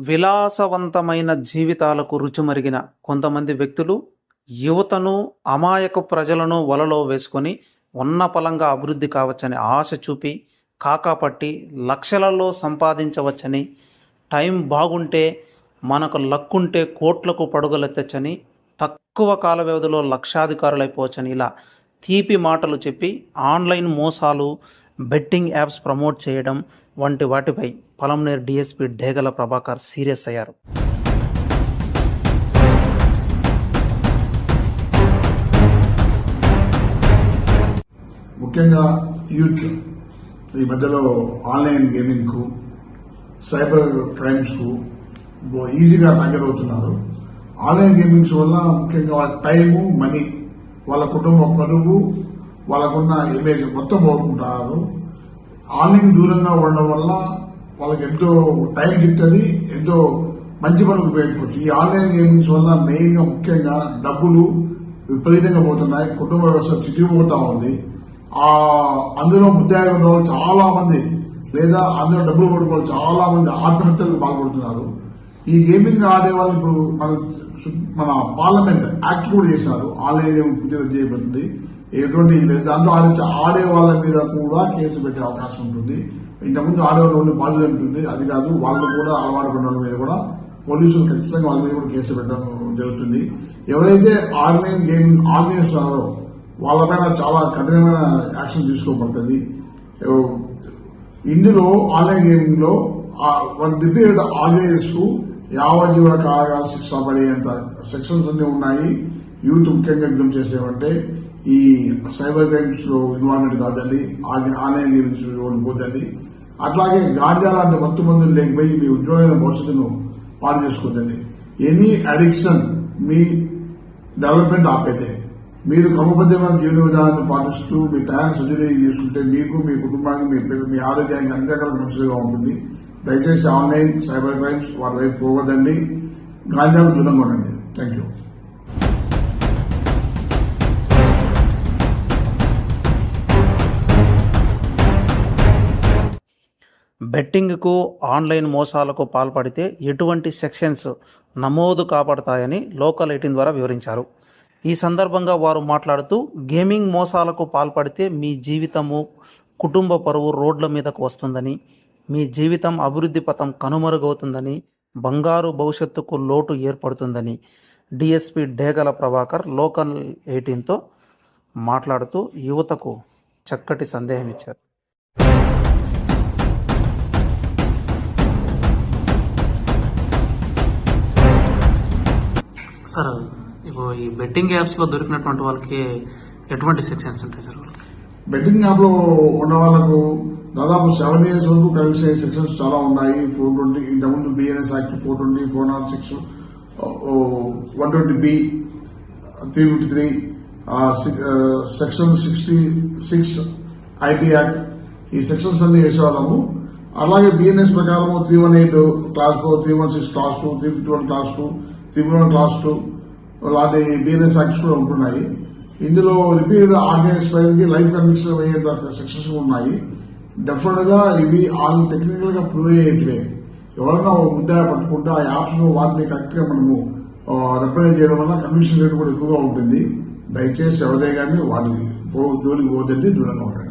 విలాసవంతమైన జీవితాలకు రుచిమరిగిన కొంతమంది వ్యక్తులు యువతను అమాయక ప్రజలను వలలో వేసుకొని ఉన్నపలంగా అభివృద్ధి కావచ్చని ఆశ చూపి కాకాపట్టి లక్షలలో సంపాదించవచ్చని టైం బాగుంటే మనకు లక్కుంటే కోట్లకు పడుగలెత్తచ్చని తక్కువ కాల వ్యవధిలో లక్షాధికారులైపోవచ్చని ఇలా తీపి మాటలు చెప్పి ఆన్లైన్ మోసాలు బెట్టింగ్ యాప్స్ ప్రమోట్ చేయడం వంటి వాటిపై పలంనేరు డిఎస్పీ డేగల ప్రభాకర్ సీరియస్ అయ్యారు. ముఖ్యంగా యూత్ ఈ మధ్యలో ఆన్లైన్ గేమింగ్కు సైబర్ క్రైమ్స్కు ఈజీగా టార్గెట్ అవుతున్నారు. ఆన్లైన్ గేమింగ్స్ వల్ల ముఖ్యంగా వాళ్ళ టైము మనీ వాళ్ళ కుటుంబ పరువు వాళ్ళకున్న ఇమేజ్ మొత్తం పోగొట్టుకుంటారు. ఆన్లైన్ దూరంగా ఉండడం వల్ల వాళ్ళకి ఎంతో టైం గిట్టది ఎంతో మంచి పనులు ఉపయోగించుకోవచ్చు. ఈ ఆన్లైన్ గేమింగ్స్ వల్ల మెయిన్గా ముఖ్యంగా డబ్బులు విపరీతంగా పోతున్నాయి కుటుంబ వ్యవస్థ చితికిపోతా ఉంది. ఆ అందులో ముద్దాయిలు చాలా మంది లేదా అందులో డబ్బులు కొట్టుకోవాలి చాలా మంది ఆత్మహత్యలకు పాల్పడుతున్నారు. ఈ గేమింగ్ ఆడే వాళ్ళు ఇప్పుడు మన మన పార్లమెంట్ యాక్ట్ కూడా చేశారు. ఆన్లైన్ గేమింగ్ చేయబడుతుంది ఎటువంటి లేదు. దాంట్లో ఆడే ఆడే వాళ్ళ మీద కూడా కేసు పెట్టే అవకాశం ఉంటుంది. ఇంతకుముందు ఆడే వాళ్ళు బాధ్యత ఉంటుంది. అది కాదు వాళ్ళు కూడా అలవాటు పడిన మీద కూడా పోలీసులు ఖచ్చితంగా వాళ్ళ మీద కూడా కేసు పెట్టడం జరుగుతుంది. ఎవరైతే ఆన్లైన్ గేమింగ్ ఆర్గనైజేస్తున్నారో వాళ్ళపైన చాలా కఠినమైన యాక్షన్ తీసుకోబడుతుంది. ఇందులో ఆన్లైన్ గేమింగ్లో వన్ రిపీటెడ్ ఆర్గనైజర్స్ యావజీవ యావజ్జీవ శిక్ష పడేంత సెక్షన్స్ అన్ని ఉన్నాయి. యూత్ ముఖ్యంగా ఎగ్జామ్ చేసేవంటే ఈ సైబర్ క్రైమ్స్లో ఇన్వాల్వ్మెంట్ కాదండి ఆన్లైన్ గేమింగ్స్ పోదండి. అట్లాగే గాంజా లాంటి మత్తు మందులు లేకపోయి మీ ఉద్యోగాల భవిష్యత్తును పాడు చేసుకోదండి. ఎనీ అడిక్షన్ మీ డెవలప్మెంట్ ఆపేదే. మీరు క్రమబద్ధమైన జీవన విధానాన్ని పాటిస్తూ మీ టైం సద్వినియోగం చేసుకుంటే మీకు మీ కుటుంబానికి మీ పిల్ల- మీ ఆరోగ్యానికి అన్ని రకాల మంచిగా ఉంటుంది. దయచేసి ఆన్లైన్ సైబర్ క్రైమ్స్ వాటి వైపు పోవద్దండి. గాంజాకు దూరంగా ఉండండి. థ్యాంక్ యూ బెట్టింగ్కు ఆన్లైన్ మోసాలకు పాల్పడితే ఎటువంటి సెక్షన్స్ నమోదు కాపాడతాయని లోకల్ ఎయిటీన్ ద్వారా వివరించారు. ఈ సందర్భంగా వారు మాట్లాడుతూ గేమింగ్ మోసాలకు పాల్పడితే మీ జీవితము కుటుంబ పరువు రోడ్ల మీదకు వస్తుందని మీ జీవితం అభివృద్ధి పథం కనుమరుగవుతుందని బంగారు భవిష్యత్తుకు లోటు ఏర్పడుతుందని డిఎస్పి డేగల ప్రభాకర్ లోకల్ ఎయిటీన్తో మాట్లాడుతూ యువతకు చక్కటి సందేహం ఇచ్చారు. సార్ ఇప్పుడు ఈ బెట్టింగ్ యాప్స్లో దొరికినటువంటి వాళ్ళకి ఎటువంటి సెక్షన్స్ ఉంటాయి సార్? బెట్టింగ్ యాప్లో ఉన్న వాళ్ళకు దాదాపు సెవెన్ ఇయర్స్ వరకు కరెక్ట్ సెక్షన్స్ చాలా ఉన్నాయి. Four twenty double BNS act four twenty four not six one twenty B three fifty three section sixty six IT act ఈ సెక్షన్స్ అన్ని వేసేవాళ్ళము. అలాగే బిఎన్ఎస్ ప్రకారం three one eight class four three one six class two three fifty one class two triple class two లాంటి BNS acts కూడా ఉంటున్నాయి. ఇందులో repeated ordinance ఫైల్కి లైఫ్ కన్విక్షన్ అయ్యే సెక్షన్స్ ఉన్నాయి. డెఫినెట్గా ఇవి ఆల్ టెక్నికల్గా ప్రూవ్ అయ్యేటివే. ఎవరైనా ఒక ముద్ద పట్టుకుంటే ఆ యాప్స్ వాటిని కరెక్ట్గా మనము రిప్రజెంట్ చేయడం వల్ల కమిషన్ రేట్ కూడా ఎక్కువగా ఉంటుంది. దయచేసి ఎవరే కానీ వాటి పో- జోలికి పోదండి దూరంగా ఉండండి